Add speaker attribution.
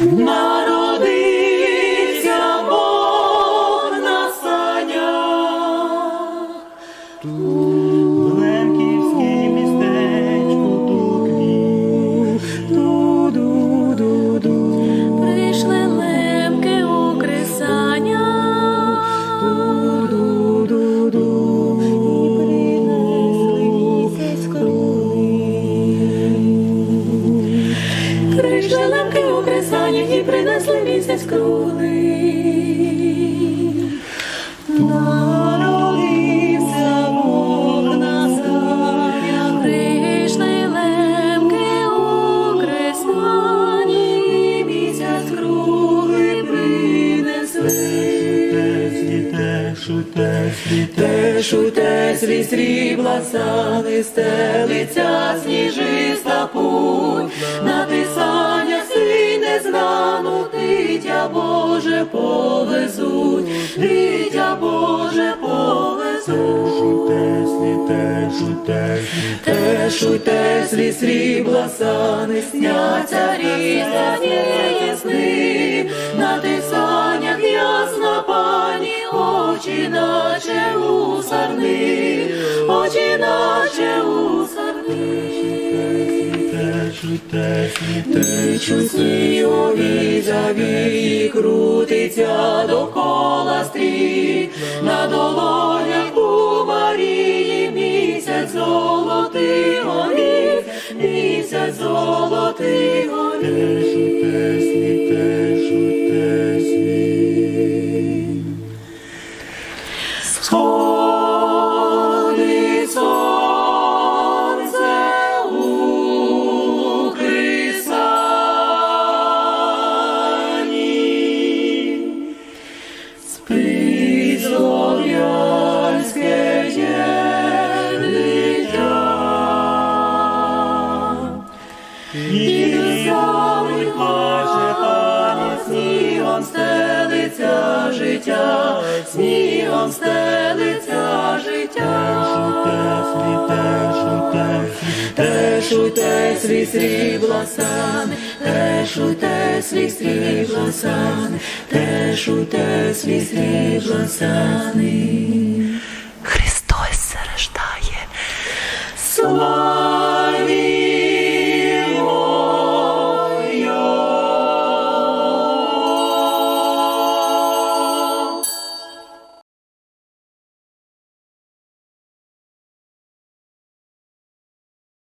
Speaker 1: Народився
Speaker 2: у
Speaker 1: і принесли місяць круглий. Народився Бог на санях.
Speaker 2: прийшли лемки у кресання,
Speaker 1: І місяць круглий принесли.
Speaker 3: Світе, шуте, світе,
Speaker 1: Те шуте свій срібла сани, стелиця сніжиста путь, дитя Боже повезуть, дитя Боже повезуть.
Speaker 3: шуте, світе, шуте, світе.
Speaker 1: Те шуте свій срібла сани, сняться різні сни, на тисаннях ясна пані, очі наче у сарни, очі наче у сарни.
Speaker 3: Шуте, шуте, світе,
Speaker 1: Тичу снігові завії, крутиться довкола стрій, на долонях у Марії місяць золотий горіх, місяць золотий снігом стелиться життя, снігом стелиться
Speaker 3: Тешуйте свій срібла
Speaker 1: стан, тешуйте свій срібла стан, тешуйте свій срібла стани. Христос зарождає. Слава